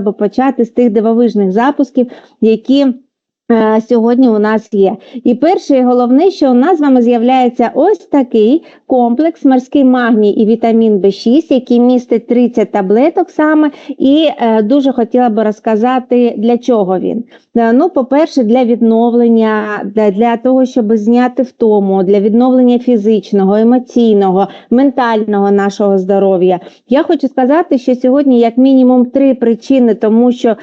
би почати з тих дивовижних запусків, які сьогодні у нас є. І перше і головне, що у нас з вами з'являється ось такий комплекс морський магній і вітамін В6, який містить 30 таблеток саме. І е, дуже хотіла би розказати, для чого він. Е, Ну, по-перше, для відновлення, для того, щоб зняти втому, для відновлення фізичного, емоційного, ментального нашого здоров'я. Я хочу сказати, що сьогодні як мінімум три причини, тому що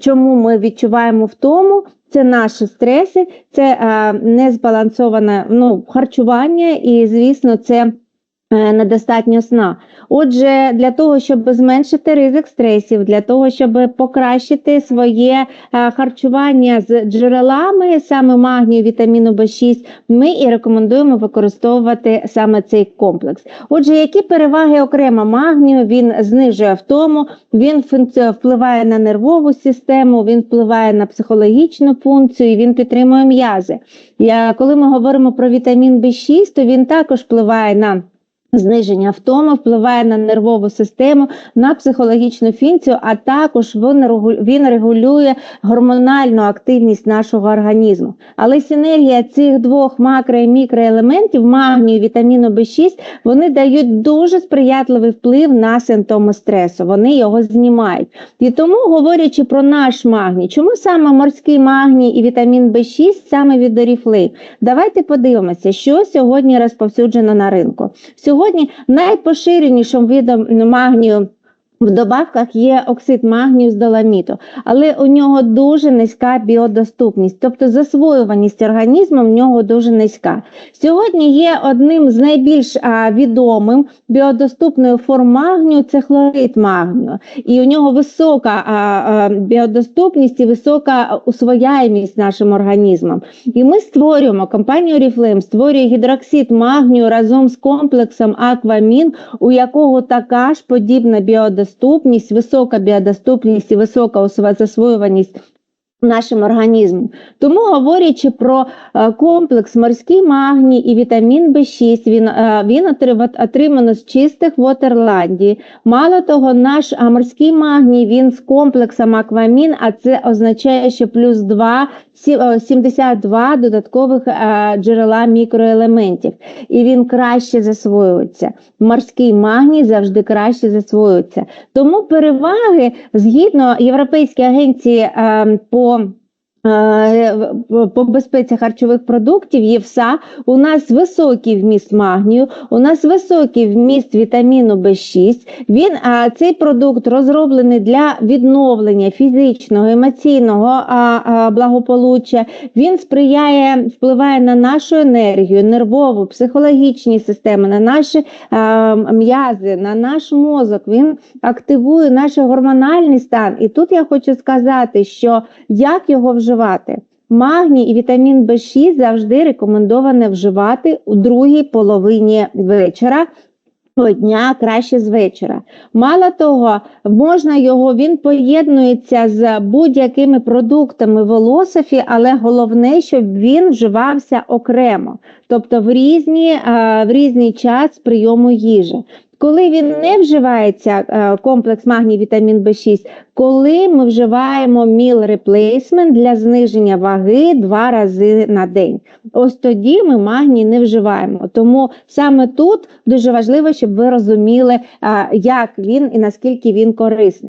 чому ми відчуваємо втому. Це наші стреси, це е, незбалансоване ну, харчування, і, звісно, це недостатньо сна. Отже, для того, щоб зменшити ризик стресів, для того, щоб покращити своє е, харчування з джерелами, саме магнію, вітаміну В6, ми і рекомендуємо використовувати саме цей комплекс. Отже, які переваги окремо магнію? Він знижує втому, він впливає на нервову систему, він впливає на психологічну функцію, він підтримує м'язи. Я, коли ми говоримо про вітамін В6, то він також впливає на Зниження втоми впливає на нервову систему, на психологічну функцію, а також він регулює гормональну активність нашого організму. Але синергія цих двох макро і мікроелементів, магнію, вітаміну В6, вони дають дуже сприятливий вплив на симптоми стресу. Вони його знімають. І тому, говорячи про наш магній, чому саме морський магній і вітамін В6 саме від Oriflame? Давайте подивимося, що сьогодні розповсюджено на ринку. Сьогодні найпоширенішим видом магнію в добавках є оксид магнію з доламіту, але у нього дуже низька біодоступність, тобто засвоюваність організму в нього дуже низька. Сьогодні є одним з найбільш а, відомим біодоступною форм магнію це хлорид магнію, і у нього висока а, а, біодоступність і висока усвояємість нашим організмом. І ми створюємо компанія Oriflame створює гідроксид магнію разом з комплексом Аквамін, у якого така ж подібна біодоступність, висока біодоступність і висока усва- засвоюваність нашим організмом. Тому, говорячи про е, комплекс морський магній і вітамін В6, він, е, він отримано з чистих Вотерландії. Мало того, наш морський магній він з комплексом Аквамін, а це означає, що плюс 2 е, 72 додаткових е, джерела мікроелементів, і він краще засвоюється. Морський магній завжди краще засвоюється. Тому переваги згідно Європейської агенції е, по е, по безпеці харчових продуктів ЄФСА у нас високий вміст магнію, у нас високий вміст вітаміну В6. Він а, цей продукт розроблений для відновлення фізичного, емоційного а, а, благополуччя. Він сприяє, впливає на нашу енергію, нервову, психологічні системи, на наші м'язи, на наш мозок. Він активує наш гормональний стан. І тут я хочу сказати, що як його вживати? Магній і вітамін В6 завжди рекомендовано вживати у другій половині вечора. Дня краще з вечора. Мало того, можна його, він поєднується з будь-якими продуктами волософі, але головне, щоб він вживався окремо, тобто в, різні, е, в різний час прийому їжі. Коли він не вживається е, комплекс магній вітамін В6, коли ми вживаємо міл реплейсмент для зниження ваги два рази на день. Ось тоді ми магній не вживаємо. Тому саме тут дуже важливо, щоб ви розуміли, е, як він і наскільки він корисний.